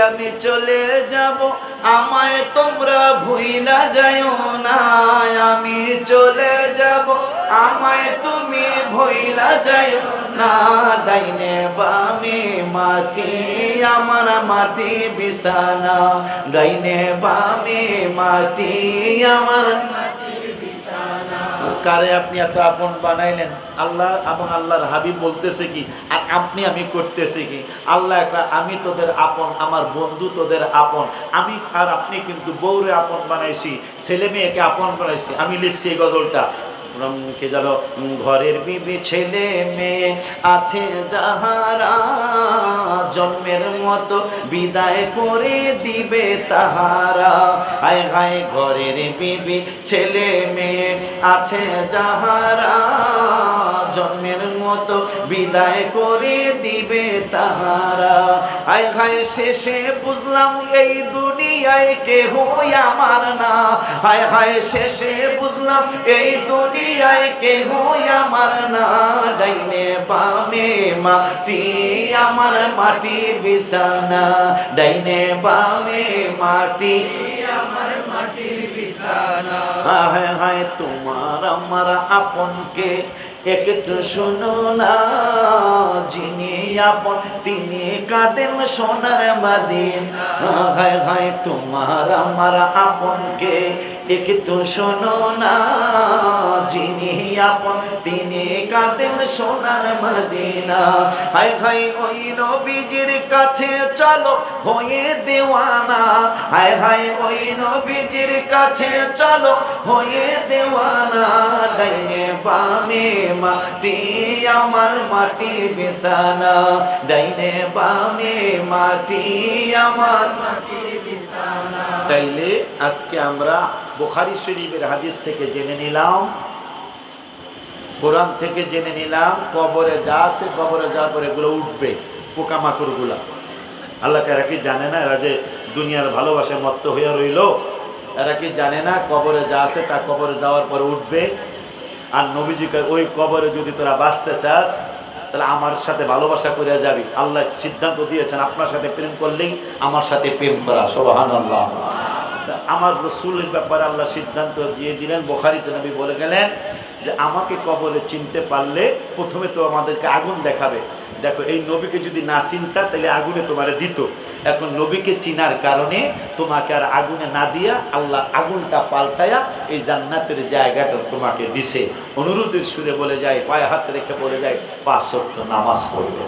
আমি চলে যাব, আমায় তোমরা ভুইলা যাইও না। আমি চলে যাব, আমায় তুমি ভুইলা যাইও না। ডাইনে বামে মাটি, আমার মাটি বিছানা। ডাইনে বামে মাটি, আমার কারে আপনি এত আপন বানাইলেন? আল্লাহ এবং আল্লাহর হাবিব বলতেছে কি, আর আপনি আমি করতেছি কি? আল্লাহ একটা, আমি তোদের আপন, আমার বন্ধু তোদের আপন। আমি আর আপনি কিন্তু বউরে আপন বানাইছি, ছেলে মেয়েকে আপন বানাইছি। আমি লিখছি এই গজলটা। উম, কে যেন ঘরের বিবি ছেলে মেয়ে আছে যাহারা। জন্মের মতো বিদায় করে দিবে তাহারা। আয় হায় ঘরের বিবি ছেলে মেয়ে আছে যাহারা। জন্মের মতো বিদায় করে দিবে তাহারা। হায় হায় শেষে বুঝলাম এই দুনিয়ায় কেহ আমার না। হায় হায় শেষে বুঝলাম এই দুনিয়ায় কেহ আমার না। ডাইনে বামে মাটি, আমার মাটি বিছানা। ডাইনে বামে মাটি, আমার মাটির বিছানা। হায় হায় তোমার, আমার আপনকে একটু শুনো না যিনি আপন তিনি কাঁদেন সোনার মাদিন। হায় হায় তোমার আমার আপনকে একটু শোনো না, যিনি আপন তিনি কাঁদেন সোনার মদিনা। হায় হায় ওই নবীজির কাছে চলো, হয়ে দেওয়ানা। হায় হায় ওই নবীজির কাছে চলো, হয়ে দেওয়ানা। ডাইনে বামে মাটি, আমার মাটি বিছানা। ডাইনে বামে মাটি, আমার মাটি তাইলে আজকে আমরা বুখারী শরীফের হাদিস থেকে জেনে নিলাম, কোরআন থেকে জেনে নিলাম, কবরে যা আছে, কবরে যাওয়ার পরে এগুলো উঠবে, পোকামাকড়গুলা। আল্লাহকে এরা কি জানে না? এরা যে দুনিয়ার ভালোবাসে মত্ত হইয়া রইল, এরা কি জানে না কবরে যা আছে তা কবরে যাওয়ার পরে উঠবে? আর নবীজিকে ওই কবরে যদি তোরা বাঁচতে চাস তাহলে আমার সাথে ভালোবাসা করে যাবি। আল্লাহ সিদ্ধান্ত দিয়েছেন, আপনার সাথে প্রেম করলেই আমার সাথে প্রেম করা। সোহান আল্লাহ আমার রসুলের ব্যাপারে আল্লাহ সিদ্ধান্ত দিয়ে দিলেন। বোখারিতে নবী বলে গেলেন যে আমাকে কবরে চিনতে পারলে প্রথমে তো আমাদেরকে আগুন দেখাবে। দেখো এই নবীকে যদি না চিনতা তাহলে আগুনে তোমারে দিত। এখন নবীকে চিনার কারণে তোমাকে আর আগুনে না দিয়া আল্লাহ আগুনটা পাল্টায়া এই জান্নাতের জায়গাটা তোমাকে দিছে। অনুরোধের সুরে বলে যায় পায়ে হাত রেখে বলে যায় পাঁচ সপ্ত নামাজ পড়বে।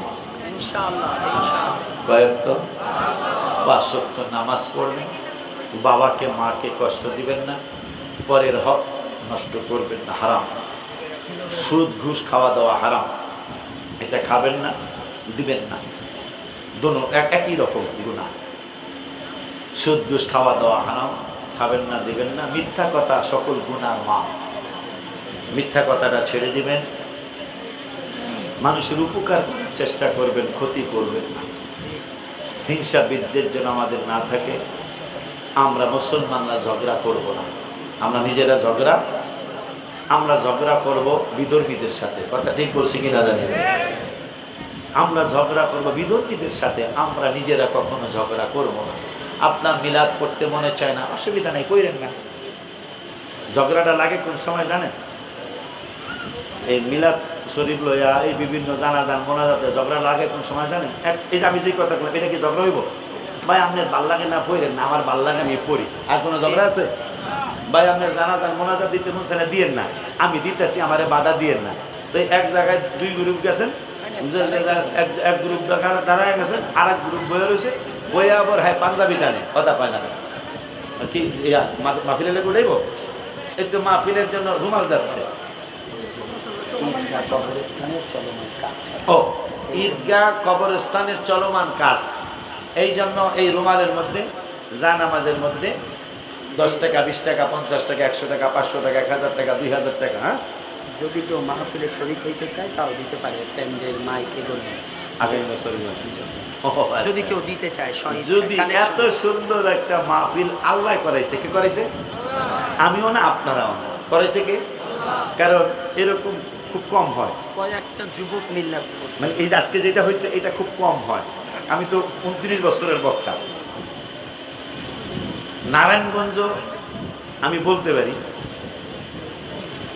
কয়েক তো? পাঁচ সপ্ত নামাজ পড়বেন বাবাকে, মাকে কষ্ট দিবেন না, পরের হক নষ্ট করবেন না, হারাম। সুদ, ঘুষ, খাওয়া দাওয়া হারাম। এটা খাবেন না, দিবেন না। দোনো, এক, একই রকম গুণা সুদ, ঘুষ, খাওয়া দাওয়া হারাম, খাবেন না, দিবেন না। মিথ্যা কথা সকল গুণার মা মিথ্যা কথাটা ছেড়ে দিবেন। মানুষের উপকার চেষ্টা করবেন, ক্ষতি করবেন না। হিংসা বিদ্বের যেন আমাদের না থাকে। আমরা মুসলমানরা ঝগড়া করব না। আমরা নিজেরা ঝগড়া, আমরা ঝগড়া করব বিদর্মীদের সাথে। কথা ঠিক বলছি কিনা জানি আমরা ঝগড়া করব বিদর্মীদের সাথে, আমরা নিজেরা কখনো ঝগড়া করব না। আপনার মিলাদ করতে মনে চায় না, অসুবিধা নেই, কইরেন না। ঝগড়াটা লাগে কোন সময় জানেন? এই মিলাদ শরীফ লইয়া এই বিভিন্ন জানা যান মোনাজাতে ঝগড়া লাগে কোন সময় জানেন? এই যে আমি যে কথা বললাম এটা কি ঝগড়া হইব? ভাই আপনার ভালো লাগে না পড়েন না আমার ভালো লাগে আমি পড়ি। আর কোনো ঝগড়া আছে? ভাই আপনার জানা যান মোনাজাত দিতে মন চায় না দিয়েন না। আমি দিতেছি আমারে বাধা দিয়েন না। তো এই এক জায়গায় দুই গ্রুপ গেছেন এক গ্রুপ দাঁড়া দাঁড়ায় গেছেন আর এক গ্রুপ বয়ে রয়েছে বয়ে আবার হ্যাঁ পাঞ্জাবি টানে কথা পায় না কি ইয়া মা- মাহফিলে লেগে উঠাইব এই তো মাহফিলের জন্য রুমাল যাচ্ছে। ও ঈদগাহ কবরস্থানের চলমান কাজ। এই জন্য এই রুমালের মধ্যে যা নামাজের মধ্যে দশ টাকা বিশ টাকা পঞ্চাশ টাকা একশো টাকা পাঁচশো টাকা এক হাজার টাকা দুই হাজার টাকা হ্যাঁ? যদি কেউ মাহফিলে শরিক হইতে চায় তাও দিতে পারে প্যান্ডেল মাইক এগুলো। আগামী বছর আচ্ছা। যদি কেউ দিতে চায় যদি এত সুন্দর একটা মাহফিল আল্লাহ করাইছে কে করাইছে? আমিও না আপনারাও না। করাইছে কে? কারণ এরকম খুব কম হয়। কয়েকটা যুবক মিল্লা মানে এই আজকে যেটা হয়েছে এটা খুব কম হয়। আমি তো উনত্রিশ বছরের বক্তা। নারায়ণগঞ্জ, আমি বলতে পারি,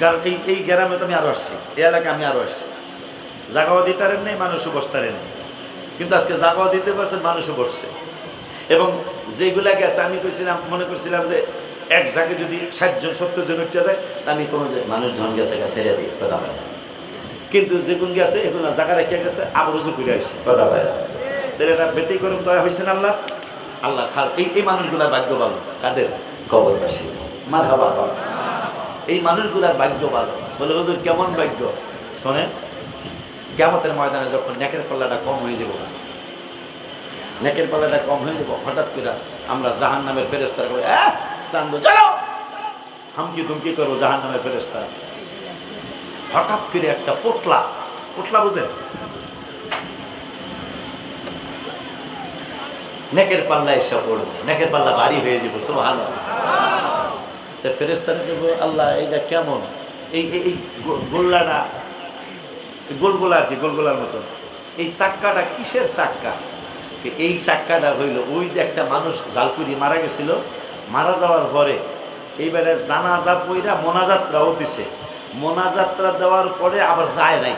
কারণ এই এই গ্রামে তো আমি আরও আসছি, এই এলাকায় আমি আরও আসছি। জাগাও দিতারেন নেই, মানুষও বসতারেন নেই। কিন্তু আজকে জাগাও দিতে পারছেন মানুষও বসছে। এবং যেগুলা গেছে, আমি কইছিলাম, মনে করছিলাম যে এক জায়গায় যদি ষাট জন, সত্তর জন উঠতে যায় আমি কোনো যে মানুষজন গেছে গেছে ছেড়ে দিই, কথা হয় কিন্তু যেগুন গেছে, এগুলো জায়গা রেখে গেছে, আবার উজু করে আসছে, কথা হয়। ব্যতিক্রম দয়া হয়েছে না আল্লাহ? আল্লাহ এই এই মানুষগুলা ভাগ্য ভালো। কাদের? কবরবাসী। মার হাবা এই মানুষগুলার ভাগ্য ভালো। বলে, হুজুর, কেমন ভাগ্য? শোনেন কেমতের ময়দানে যখন নেকের পাল্লাটা কম হয়ে যাব, নেকের পাল্লাটা কম হয়ে যাব, হঠাৎ করে আমরা জাহান নামের ফেরেস্তার করে চান্দু, চলো! হামকি দুমকি করব জাহান নামের ফেরেস্তা হঠাৎ করে একটা পোটলা পোটলা বুঝেন? নেকের পাল্লা এসে পড়ব। নেকের পাল্লা ভারী হয়ে যাব ভালো তা ফেরেস্তারা দেবো আল্লাহ, এইটা কেমন? এই, এই- গোল্লাটা গোলগোলা আর কি, গোলগোলার মতন। এই চাক্কাটা কিসের চাক্কা? এই চাক্কাটা হইল, ওই যে একটা মানুষ জালকুড়ি মারা গেছিল, মারা যাওয়ার পরে এইবারে জানাজা পইরা মোনাজাতরাও দিছে। মোনাজাতরা দেওয়ার পরে আবার যায় নাই,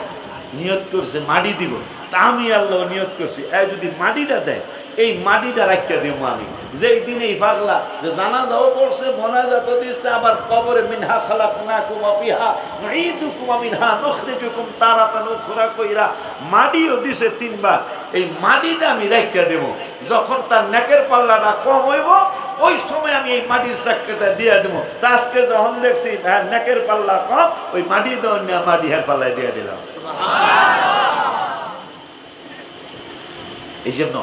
নিয়ত করছে, মাটি দিব। তা আমি আল্লাহ নিয়ত করছি। এই যদি মাটিটা দেয় এই মাটিটা রাখিয়া দিব আমি। যেই দিনেই পাগলা যে জানাজাও পড়ছে মোনাজাতও দিচ্ছে আবার কবরে মিনহা খালাকনাকুম ফিহা নুঈদুকুম মিনহা নুখরিজুকুম তারাতান উখরা কইরা মাটিও দিছে তিনবার। এই মাটিটা আমি রাখিয়া দেব। যখন তার নেকের পাল্লাটা কম হইব ওই সময় আমি এই মাটির চাক্কাটা দিয়ে দেবো। তা আজকে যখন দেখছি হ্যাঁ নেকের পাল্লা কম ওই মাটি দেওয়ার নিয়ে মাটি হ্যাঁ পাল্লায় দিয়ে দিলাম। এই জন্য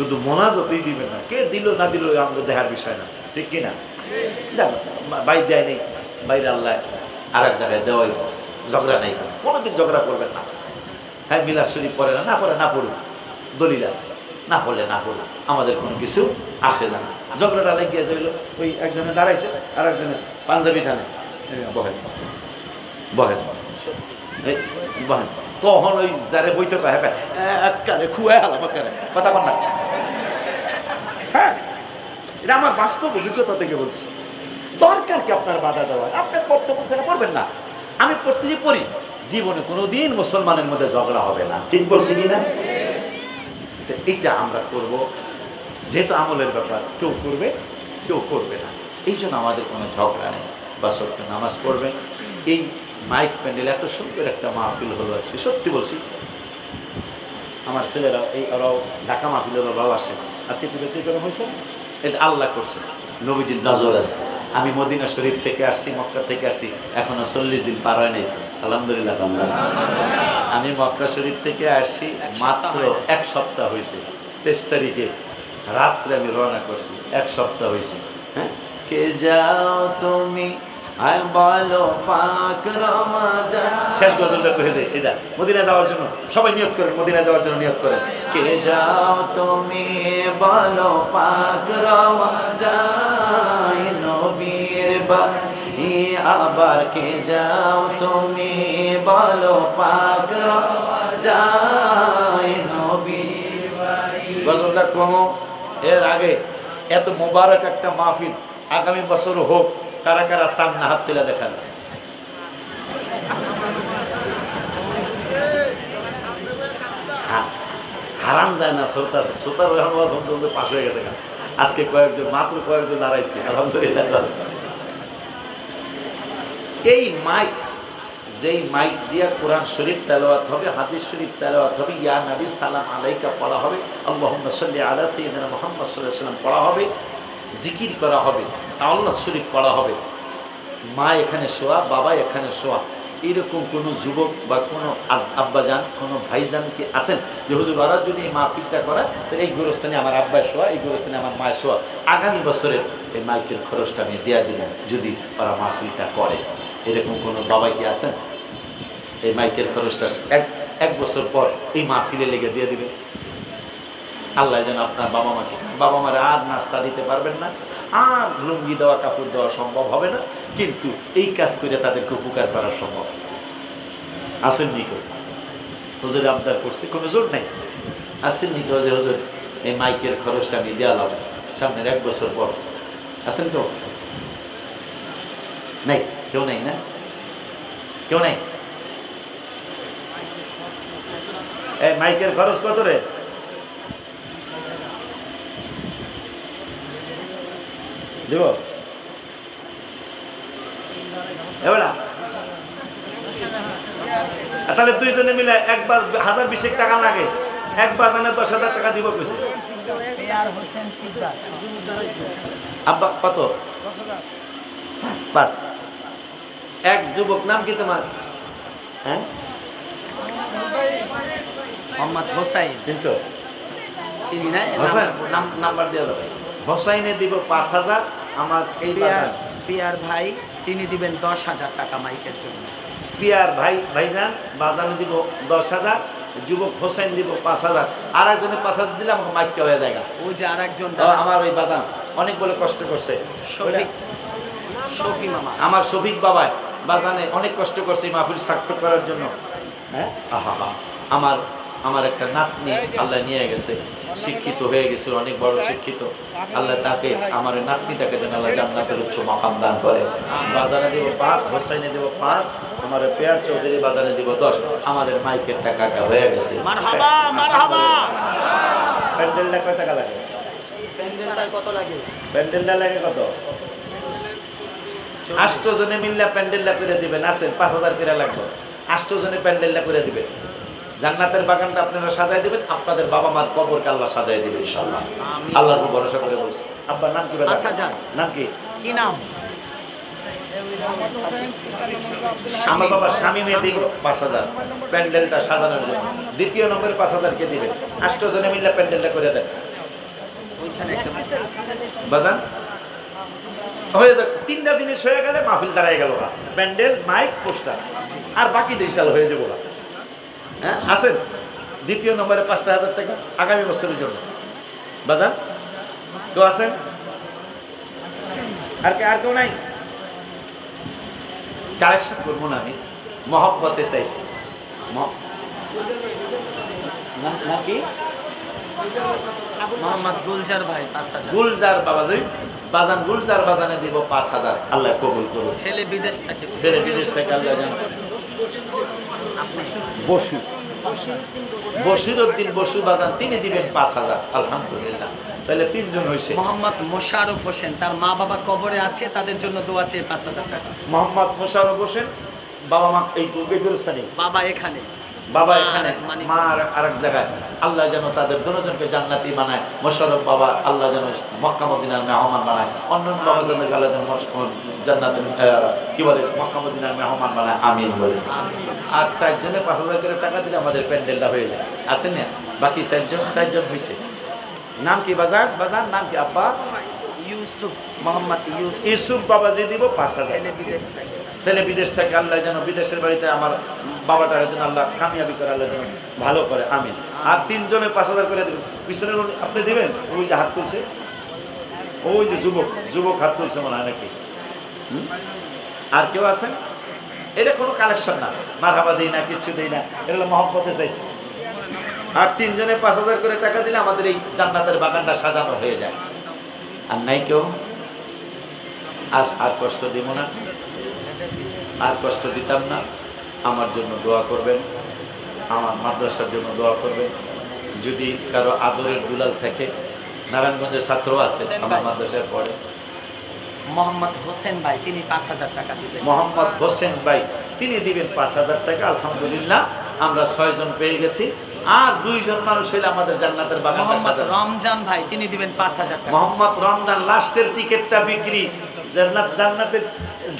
শুধু মোনাজতেই দিবে না। কে দিল না দিল আমাদের দেখার বিষয় না। ঠিক কি না? জানো, বাইর দেয় নেই। বাইরে আল্লাহ আর এক জায়গায় দেওয়াই ঝগড়া নেই কোনোদিন ঝগড়া করবেন না। হ্যাঁ মিলাদ শরীফ পড়ে না না না পড়ুন দলিল আছে। না পড়লে না পড়ুন আমাদের কোনো কিছু আসে না। ঝগড়াটা লেগে যাইল। ওই একজনে দাঁড়াইছে আর একজনে পাঞ্জাবি টানে। বহেন। বহেন। বহেন। তখন ওই যারে বইতে একারে খুয়াই হালাম কথা বল না। এটা আমার বাস্তব অভিজ্ঞতা থেকে বলছি। দরকার কি আপনার বাধা দেওয়ার? আপনার কর্তব্য থেকে পড়বেন না। আমি প্রত্যেকে পড়ি, জীবনে কোনোদিন মুসলমানের মধ্যে ঝগড়া হবে না। ঠিক বলছি কি না তো এইটা আমরা করব। যেহেতু আমলের ব্যাপার, কেউ করবে কেউ করবে না। এই জন্য আমাদের কোনো ঝগড়া নেই। বা সত্য নামাজ পড়বেন। এই মাইক প্যান্ডেল এত সুন্দর একটা মাহফিল হলো আজকে, সত্যি বলছি। আমার ছেলেরা এই ওরাও ঢাকা মাহফিলের ওরাও আসে। আজকে একটু ব্যতিক্রম হয়েছে? এটা আল্লাহ করছে নবীজির নজর আছে। আমি মদিনা শরীফ থেকে আসছি, মক্কা থেকে আসছি, এখনও চল্লিশ দিন পার হয় নাই। আলহামদুলিল্লাহ। আমি মক্কা শরীফ থেকে আসছি, মাত্র এক সপ্তাহ হয়েছে। তেইশ তারিখে রাত্রে আমি রওনা করছি, এক সপ্তাহ হয়েছে। হ্যাঁ? কে যাও তুমি আয় বলো পাক রমাজান শেষ গজলটা কহে যায় এটা মদিনা যাওয়ার জন্য। সবাই নিয়োগ করেন মদিনা যাওয়ার জন্য নিয়োগ করেন। কে যাও তুমি বলো পাক রমাজান নবীর আবার কে যাও তুমি বলো পাক রমাজান নবীর গজলটা কোনো এর আগে এত মোবারক একটা মাহফিল আগামী বছর হোক কারা কারা সামনে হাত তুলে দেখান হ্যাঁ, হারাম যায় না শ্রোতা শ্রোতার রহমান পাশ হয়ে গেছে আজকে কয়েকজন মাত্র কয়েকজন দাঁড়াইছে আলহামদুলিল্লাহ। এই মাইক যেই মাইক দিয়া কোরআন শরীফ তেলাওয়াত হবে হাদিস শরীফ তেলাওয়াত হবে ইয়া নবী সালাম আলাইকা পড়া হবে আল্লাহুম্মা সাল্লি আলা সাইয়্যিদিনা মুহাম্মদ আলাইহি সাল্লাম পড়া হবে। জিকির করা হবে আল্লাহ শরীফ পড়া হবে। মা এখানে শোয়া, বাবা এখানে শোয়া। এরকম কোনো যুবক বা কোনো আব্বাজান, কোনো ভাইজান কি আছেন যে, হুজুর ওরা যদি এই মাহফিলটা করে তো এই গোরস্থানে আমার আব্বায় শোয়া, এই গোরস্থানে আমার মায়ের শোয়া। আগামী বছরে এই মাইকের খরচটা আমি দেওয়া দিলাম, যদি ওরা মাহফিলটা করে। এরকম কোনো বাবাই কি আছেন? এই মাইকের খরচটা এক এক বছর পর এই মাহফিলে লেগে দিয়ে দিবে আল্লাহ যেন আপনার বাবা মাকে, বাবা মারা আর নাস্তা দিতে পারবেন না, আর লুঙ্গি দেওয়া, কাপড় দেওয়া সম্ভব হবে না, কিন্তু এই কাজ করে তাদেরকে উপকার করা সম্ভব। আসেননি কেউ? হুজুরে আবদার করছে, কোনো জোর নেই? আসেন নি কেউ যে হুজুর, এই মাইকের খরচটা আমি দেওয়ালাম সামনের এক বছর পর। আছেন তো? নাই, কেউ নাই না? কেউ নাই? এই মাইকের খরচ কত রে? দিব তাহলে দুইজনে মিলে একবার হাজার বিশেক টাকা লাগে। একবার জানে দশ হাজার টাকা দিব কইছে। আব্বা কত? পাঁচ পাঁচ। এক যুবক নাম কি তোমার? হ্যাঁ? মোহাম্মদ হোসাইন। তিনশো চিনি না নাম্বার দেওয়া যাবে। হোসাইনে দিব পাঁচ হাজার। আমার এই পিয়ার পিয়ার ভাই তিনি দিবেন দশ হাজার টাকা মাইকের জন্য। পিয়ার ভাই ভাইজান বাজারে দিব দশ হাজার যুবক হোসেন দিব পাঁচ হাজার। আর একজনের পাঁচ হাজার দিলে আমাকে মাইকটা হয়ে যায় ওই যে আর একজন আমার ওই বাজান অনেক বলে কষ্ট করছে। শফিক শফি মামা। আমার শফিক বাবায় বাজানে অনেক কষ্ট করছে মাহফিল সার্থক করার জন্য। হ্যাঁ? আহা আমার আমার একটা নাতনি আল্লাহ নিয়ে গেছে। শিক্ষিত হয়ে গেছে অনেক বড় শিক্ষিত। আল্লাহ তাকে আমার এই নাতনিটাকে যেন আল্লাহ জান্নাতের উচ্চ মাকাম দান করে। বাজারে দেব পাঁচ হোসাইনে দেব পাঁচ আমার পেয়ার চৌধুরী বাজারে দেব দশ। আমাদের মাইকের টাকাটা হয়ে গেছে। প্যান্ডেলটা কয় টাকা লাগে? প্যান্ডেলটার কত লাগে? প্যান্ডেলটা লাগে কত? আষ্ট জনে মিললে প্যান্ডেলটা করে দিবেন আছেন পাঁচ হাজার করে লাগবে। আষ্ট জনে প্যান্ডেলটা করে দিবেন। জান্নাতের বাগানটা আপনারা সাজাই দিবেন আপনাদের বাবা মার কবরকে আল্লাহ সাজাই দিবেন ইনশাআল্লাহ। আমিন। আল্লাহর উপর ভরসা করে বলছি। আব্বার নাম কি? আচ্ছা। নাম কি? কি নাম? আমার বাবা স্বামী মেয়ে দিব পাঁচ হাজার। প্যান্ডেলটা সাজানোর জন্য। দ্বিতীয় নম্বরে পাঁচ হাজার কে দিবেন আষ্ট জনে মিললে প্যান্ডেলটা করে দেন। বাজান? হয়ে যাক। তিনটা জিনিস হয়ে গেলে মাহফিল দাঁড়ায় গেল প্যান্ডেল মাইক পোস্টার। আর বাকি দুই সাল হয়ে যাব না হ্যাঁ আছেন দ্বিতীয় নম্বরে পাঁচটা হাজার টাকা আগামী বছরের জন্য। বাজান কেউ আছেন? আর কে আর কেউ নাই? কালেকশন করব না আমি। মহব্বতে চাইছি। কি? মোহাম্মদ গুলজার ভাই গুলজার বাবাজি। বাজান গুলজার বাজানে দিব পাঁচ হাজার। আল্লাহ কবুল করুন ছেলে বিদেশ থাকে। ছেলে বিদেশ থেকে আল্লাহ জানে। বসু বসির উদ্দিন বসু বাজান তিনি দিবেন পাঁচ হাজার। আলহামদুলিল্লাহ। তাহলে তিনজন হয়েছে মোহাম্মদ মোশারফ হোসেন তার মা বাবা কবরে আছে তাদের জন্য দোয়া চেয়ে পাঁচ হাজার টাকা। মোহাম্মদ মোশারফ হোসেন বাবা মা এই বাবা এখানে। বাবা এখানে মা আর- এক জায়গায়। আল্লাহ যেন তাদের দুজনকে জান্নাতি বানায়। মোশারফ বাবা আল্লাহ যেন মক্কা মদিনার মেহমান বানায়। অন্য বাবা যেন আল্লাহ যেন আহ, কি বলে মক্কা মদিনার মেহমান বানায়। আমিন বলে। আর চারজনে পাঁচ হাজার করে টাকা দিলে আমাদের প্যান্ডেলটা হয়ে যায়। আছে না? বাকি চারজন চারজন হয়েছে। নাম কি বাজার? বাজার নাম কি আব্বা? ইউসুফ মোহাম্মদ ইউসুফ। ইউসুফ বাবা যে দিব পাঁচ হাজার। ছেলে বিদেশ থাকে, আল্লাহ যেন বিদেশের বাড়িতে আমার বাবাটার যেন আল্লাহ কামিয়াবি করে, আল্লাহ যেন ভালো করে, আমিন। আর তিনজনে পাঁচ হাজার করে দেবেন। পিছনের আপনি দিবেন? ওই যে হাত তুলছে? ওই যে যুবক যুবক হাত তুলছে মনে হয় নাকি? আর কেউ আছেন এটা কোনো কালেকশন না। মাথাবা দিই না, কিচ্ছু দিই না। এগুলো মহব্বতে চাইছে আর তিনজনে পাঁচ হাজার করে টাকা দিলে আমাদের এই জান্নাতের বাগানটা সাজানো হয়ে যায়। আর নাই কেউ? আর আর কষ্ট দিব না। আর কষ্ট দিতাম না। আমার জন্য দোয়া করবেন আমার মাদ্রাসার জন্য দোয়া করবেন। যদি কারও আদরের দুলাল থাকে নারায়ণগঞ্জের ছাত্র আছে আমার মাদ্রাসার পরে। মোহাম্মদ হোসেন ভাই তিনি পাঁচ হাজার টাকা দিবেন। মোহাম্মদ হোসেন ভাই তিনি দিবেন পাঁচ হাজার টাকা। আলহামদুলিল্লাহ আমরা ছয়জন পেয়ে গেছি। আর দুইজন মানুষ হইলে আমাদের জান্নাতের মোহাম্মদ রমজান ভাই তিনি দিবেন পাঁচ হাজার টাকা। মোহাম্মদ রমজান লাস্টের টিকিটটা বিক্রি। জান্নাত জান্নাতের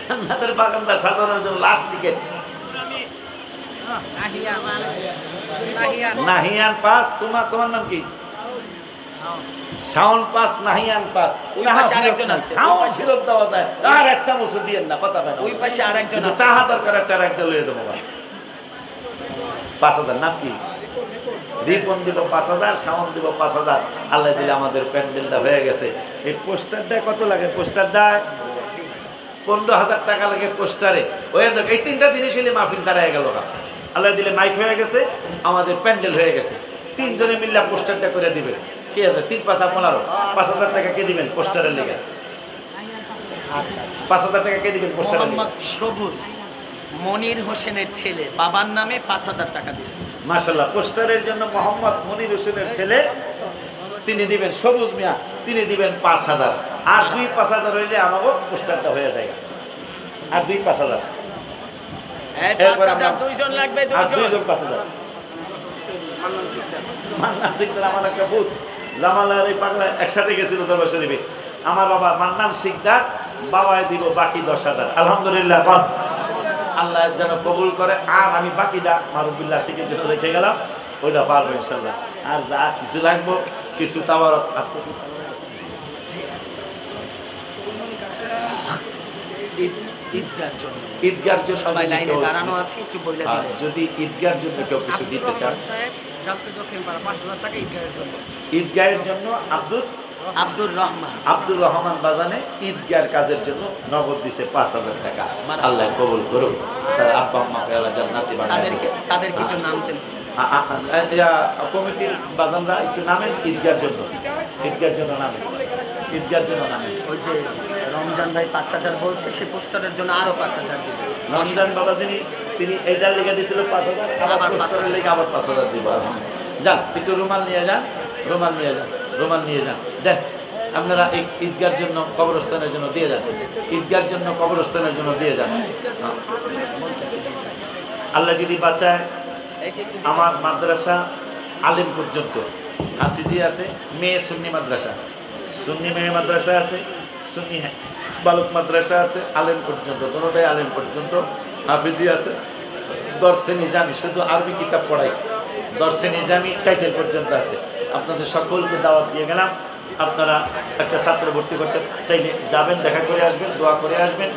জান্নাতের বাগানটা জন্য লাস্ট টিকিট নাহিয়ান পাস তোমার তোমার নাম কি? Shaon pass Nahiyan pass. আরেকজন আছে। শাওন ফেরত দেওয়া যায়। আর এক চামচ দিয়েন না কথা পায় ওই পাশে আরেকজন আছে। চার হাজার করে টাকা একটা লয়ে যাব ভাই। পাঁচ হাজার নাম কি? রিপন দিব পাঁচ হাজার, শাওন দিব পাঁচ হাজার। আল্লাহ দিলে আমাদের প্যান্ডেলটা হয়ে গেছে। এই পোস্টারটা কত লাগে? পোস্টারটা পনেরো হাজার টাকা লাগে পোস্টারে। হয়ে যাক, এই তিনটা জিনিস হলে মাহফিল দাঁড়ায় গেল না আল্লাহ দিলে মাইক হয়ে গেছে, আমাদের প্যান্ডেল হয়ে গেছে। তিনজনে মিল্লা পোস্টারটা করে দিবেন। ঠিক আছে? তিন, পাঁচ পনেরো। পাঁচ হাজার টাকা কে দিবেন পোস্টারের লেগে? পাঁচ হাজার টাকা কে দিবেন পোস্টারের সবুজ, মনির হোসেনের ছেলে। বাবার নামে পাঁচ হাজার টাকা দিবে মাশাল্লাহ পোস্টারের জন্য মোহাম্মদ মনির হোসেনের ছেলে তিনি দিবেন সবুজ মিয়া তিনি দিবেন পাঁচ হাজার। আর দুই পাঁচ হাজার হইলে আমারও পোস্টারটা হয়ে যায়। আর দুই পাঁচ হাজার। একসাথে গেছিল দরবার শরীফে। আমার বাবা মান্নান শিকদার বাবায় দিব বাকি দশ হাজার। আলহামদুলিল্লাহ। আল্লাহ যেন কবুল করে। আর আমি বাকিটা মারুবুল্লাহ শিখে জন্য রেখে গেলাম ওইটা পারব ইনশাল্লাহ আর যা কিছু লাগবো কিছু তাওয়ার আজকে ঈদ- ঈদগার জন্য। ঈদগার জন্য সবাই লাইনে কেউ- দাঁড়ানো আছে একটু বলে যদি ঈদগার জন্য কেউ কিছু দিতে চান জানতে দক্ষিণ পাড়া পাঁচ হাজার টাকা ঈদগাহের জন্য। ঈদগাহের জন্য আব্দুল আব্দুর রহমান। আব্দুর রহমান বাজানে ঈদগার কাজের জন্য নগদ দিছে পাঁচ হাজার টাকা। আল্লাহ কবুল করুক। তার আব্বা আম্মাকে আল্লাহ জান্নাতি তাদেরকে দিক। তাদেরকে নাম কমিটির বাজানরা একটু নামেন ঈদগার জন্য। ঈদগার জন্য নামেন। ঈদগার জন্য নামেন। ওই যে রমজান ভাই পাঁচ হাজার বলছে সে পোস্টারের জন্য আরও পাঁচ হাজার রমজান বাবা যিনি তিনি এইটার লেগে দিয়েছিল পাঁচ হাজার আবার পাঁচ পোস্টারের লেগে আবার পাঁচ হাজার দিব। যান একটু রুমাল নিয়ে যান রুমাল নিয়ে যান। রুমাল নিয়ে যান। দেন আপনারা এই ঈদগার জন্য কবরস্থানের জন্য দিয়ে যান। ঈদগার জন্য কবরস্থানের জন্য দিয়ে যান। আল্লাহ যদি বাঁচায় আমার মাদ্রাসা আলিম পর্যন্ত। হাফিজি আছে মেয়ে সুন্নি মাদ্রাসা। সুন্নি মেয়ে মাদ্রাসা আছে সুন্নি হ্যাঁ, বালক মাদ্রাসা আছে আলেম পর্যন্ত। দুটোটাই আলেম পর্যন্ত। হাফিজি আছে। দর্শে নিজামি শুধু আরবি কিতাব পড়াই। দর্শে নিজামি টাইটেল পর্যন্ত আছে। আপনাদের সকলকে দাওয়াত দিয়ে গেলাম। আপনারা একটা ছাত্র ভর্তি করতে চাইলে যাবেন, দেখা করে আসবেন, দোয়া করে আসবেন।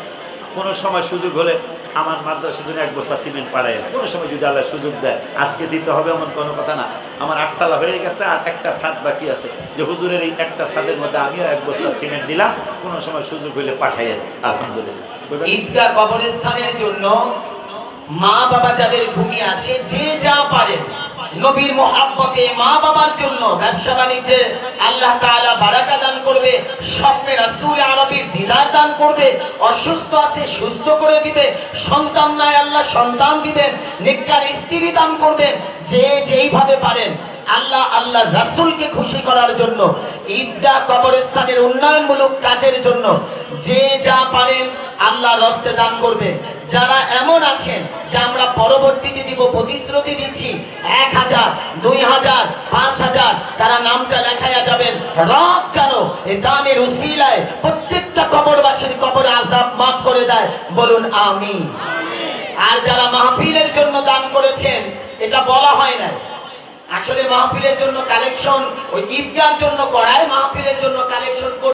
কোনো সময় সুযোগ হলে আমার মাদ্রাসা জন্য এক বস্তা সিমেন্ট পাড়ায় কোনো সময় যদি আল্লাহ সুযোগ দেয়, আজকে দিতে হবে এমন কোনো কথা না। আমার আটতলা হয়ে গেছে আর একটা ছাদ বাকি আছে। যে হুজুরের এই একটা ছাদের মধ্যে আমিও এক বস্তা সিমেন্ট দিলাম। কোনো সময় সুযোগ হলে পাঠাইয়েন আলহামদুলিল্লাহ? ঈদগাহ কবরস্থানের জন্য মা বাবা যাদের ঘুমিয়ে আছে, যে যা পারে নবীর মোহাব্বতে মা বাবার জন্য ব্যবসা বাণিজ্যে আল্লাহ তাআলা বারাকা দান করবে, স্বপ্নে রাসূল আরবির দিদার দান করবে, অসুস্থ আছে সুস্থ করে দিবে, সন্তান নাই আল্লাহ সন্তান দিবেন, নিকার স্ত্রী দান করবেন, যে যেইভাবে পারেন। আল্লাহ আল্লাহ রাসূলকে খুশি করার জন্য ঈদগাহ কবরস্থানের উন্নয়নমূলক কাজের জন্য, যে যা পারেন আল্লাহ রস্তে দান করবে। যারা এমন আছেন যে আমরা পরবর্তীতে দিব, প্রতিশ্রুতি দিচ্ছি, এক হাজার, দুই হাজার, পাঁচ হাজার, তারা নামটা লেখাইয়া যাবেন, রব জানো এই দানের উসিলায় প্রত্যেকটা কবরবাসীর কবরে আজাব মাফ করে দেয়। বলুন আমি আর যারা মাহফিলের জন্য দান করেছেন, এটা বলা হয় না আসলে মাহফিলের জন্য কালেকশন ওই ঈদগার জন্য করায় মাহফিলের জন্য কালেকশন